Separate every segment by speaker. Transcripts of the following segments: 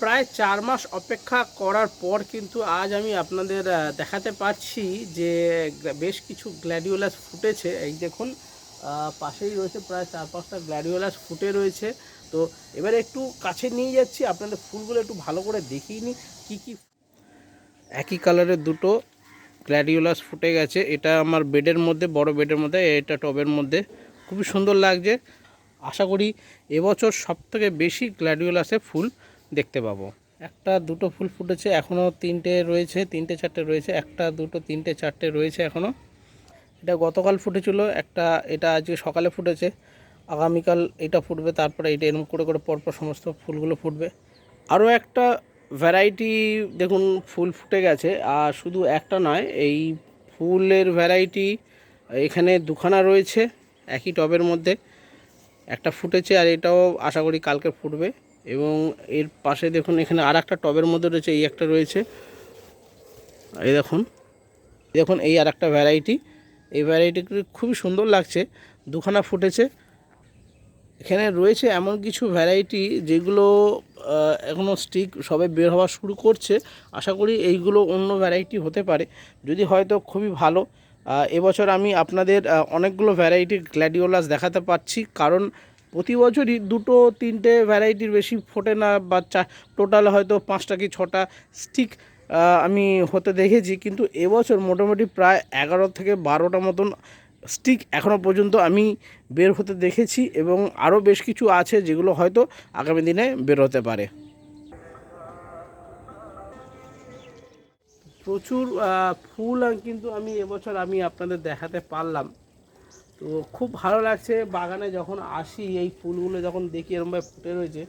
Speaker 1: প্রায় চার মাস অপেক্ষা করার পর কিন্তু আজ আমি আপনাদের দেখাতে পারছি যে বেশ কিছু গ্ল্যাডিওলাস ফুটেছে। এই দেখুন পাশেই রয়েছে প্রায় চার পাঁচটা গ্ল্যাডিওলাস ফুটে রয়েছে। তো এবারে একটু কাছে নিয়ে যাচ্ছি, আপনাদের ফুলগুলো একটু ভালো করে দেখিয়ে নিই, কী কী একই কালারের দুটো গ্ল্যাডিওলাস ফুটে গেছে। এটা আমার বেডের মধ্যে, বড় বেডের মধ্যে, এটা টবের মধ্যে। খুবই সুন্দর লাগছে। আশা করি এবছর সব থেকে বেশি গ্ল্যাডিওলাসে ফুল দেখতে পাবো। একটা, দুটো ফুল ফুটেছে এখনও তিনটে রয়েছে, তিনটে, চারটে রয়েছে, একটা, দুটো, তিনটে, চারটে রয়েছে এখনও এটা গতকাল ফুটেছিল, একটা, এটা আজকে সকালে ফুটেছে, আগামীকাল এটা ফুটবে, তারপরে এটা এরকম করে করে পরপর সমস্ত ফুলগুলো ফুটবে। আরও একটা ভ্যারাইটি দেখুন, ফুল ফুটে গেছে, আর শুধু একটা নয়, এই ফুলের ভ্যারাইটি এখানে দুখানা রয়েছে, একই টবের মধ্যে। একটা ফুটেছে, আর এটাও আশা করি কালকে ফুটবে। এবং এর পাশে দেখুন, এখানে আর একটা টবের মধ্যে রয়েছে, এই একটা রয়েছে। এই দেখুন দেখুন এই আর একটা ভ্যারাইটি এই ভ্যারাইটি খুবই সুন্দর লাগছে, দুখানা ফুটেছে। এখানে রয়েছে এমন কিছু ভ্যারাইটি যেগুলো এখনও স্টিক সবে বের হওয়া শুরু করছে। আশা করি এইগুলো অন্য ভ্যারাইটি হতে পারে। যদি হয়তো খুবই ভালো। এবছর আমি আপনাদের অনেকগুলো ভ্যারাইটির গ্ল্যাডিওলাস দেখাতে পারছি। কারণ প্রতি বছরই দুটো, তিনটে ভ্যারাইটির বেশি ফোটে না বা চা টোটাল হয়তো পাঁচটা কি ছটা স্টিক আমি হতে দেখেছি। কিন্তু এবছর মোটামুটি প্রায় এগারো থেকে বারোটা মতন স্টিক এখনও পর্যন্ত আমি বের হতে দেখেছি এবং আরও বেশ কিছু আছে যেগুলো হয়তো আগামী দিনে বের হতে পারে। প্রচুর ফুল কিন্তু আমি এবছর আমি আপনাদের দেখাতে পারলাম। তো খুব ভালো লাগছে। বাগানে যখন আসি, এই ফুলগুলো যখন দেখি এরমভাবে ফুটে রয়েছে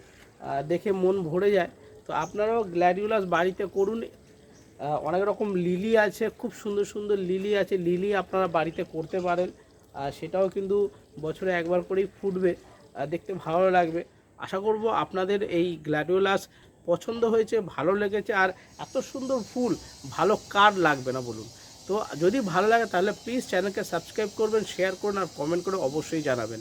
Speaker 1: দেখে মন ভরে যায়। তো আপনারাও গ্ল্যাডিউলাস বাড়িতে করুন। অনেক রকম লিলি আছে, খুব সুন্দর সুন্দর লিলি আছে। লিলি আপনারা বাড়িতে করতে পারেন। আর সেটাও কিন্তু বছরে একবার করেই ফুটবে। দেখতে ভালো লাগবে। আশা করব আপনাদের এই গ্ল্যাডিওলাস পছন্দ হয়েছে, ভালো লেগেছে। আর এত সুন্দর ফুল, ভালো কার লাগবে না বলুন। তো যদি ভালো লাগে তাহলে প্লিজ চ্যানেলকে সাবস্ক্রাইব করবেন শেয়ার করুন আর কমেন্ট করে অবশ্যই জানাবেন।